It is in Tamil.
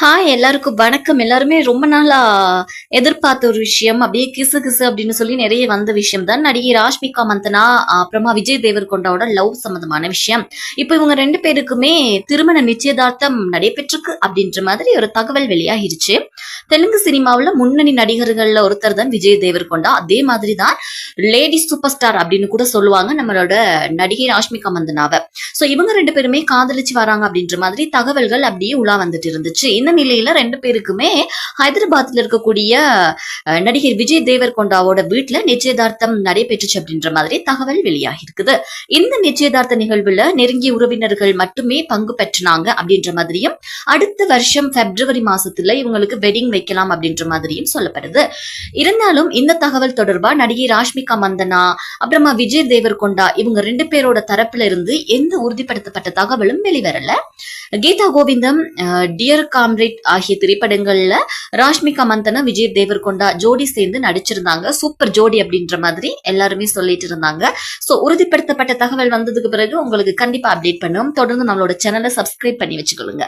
ஹாய் எல்லாருக்கும் வணக்கம். எல்லாருமே ரொம்ப நாளா எதிர்பார்த்த ஒரு விஷயம். அப்படியே கிசு கிசு அப்படின்னு சொல்லி நிறைய வந்த விஷயம் தான். நடிகை ராஷ்மிகா மந்தனா அப்புறமா விஜய் தேவர்கொண்டாவோட லவ் சம்பந்தமான விஷயம். இப்போ இவங்க ரெண்டு பேருக்குமே திருமண நிச்சயதார்த்தம் நடைபெற்றிருக்கு அப்படின்ற மாதிரி ஒரு தகவல் வெளியாகிருச்சு. தெலுங்கு சினிமாவுல முன்னணி நடிகர்கள்ல ஒருத்தர் தான் விஜய் தேவர்கொண்டா. அதே மாதிரி தான் லேடி சூப்பர் ஸ்டார் அப்படின்னு கூட சொல்லுவாங்க நம்மளோட நடிகை ராஷ்மிகா மந்தனாவை. சோ இவங்க ரெண்டு பேருமே காதலிச்சு வராங்க அப்படின்ற மாதிரி தகவல்கள் அப்படியே உலா வந்துட்டு இருந்துச்சு. இந்த நிலையில ரெண்டு பேருக்குமே ஹைதராபாத்ல இருக்கக்கூடிய நடிகர் விஜய் தேவர்கொண்டாவோட வீட்டுல நிச்சயதார்த்தம் நடைபெற்றுச்சு அப்படின்ற மாதிரி தகவல் வெளியாகி இருக்குது இந்த நிச்சயதார்த்த நிகழ்வுல நெருங்கிய உறவினர்கள் மட்டுமே பங்கு பெற்றினாங்க அப்படின்ற மாதிரியும் அடுத்த வருஷம் பிப்ரவரி மாசத்துல இவங்களுக்கு வெட்டிங் வைக்கலாம் அப்படின்ற மாதிரியும் சொல்லப்படுது. இருந்தாலும் இந்த தகவல் தொடர்பா நடிகை ராஷ்மிகா மந்தனா அப்புறமா விஜய் தேவர்கொண்டா இவங்க ரெண்டு பேரோட தரப்புல இருந்து எந்த உறுதிப்படுத்தப்பட்ட தகவலும் வெளிவரல. கீதா கோவிந்தம் டியர் காம்ரேட் ஆகிய திரைப்படங்கள்ல ராஷ்மிகா மந்தனா விஜய் தேவர்கொண்டா ஜோடி சேர்ந்து நடிச்சிருந்தாங்க. சூப்பர் ஜோடி அப்படின்ற மாதிரி எல்லாருமே சொல்லிட்டு இருந்தாங்க. சோ உறுதிப்படுத்தப்பட்ட தகவல் வந்ததுக்கு பிறகு உங்களுக்கு கண்டிப்பா அப்டேட் பண்ணும் தொடர்ந்து நம்மளோட சேனலை சப்ஸ்கிரைப் பண்ணி வச்சுக்கொள்ளுங்க.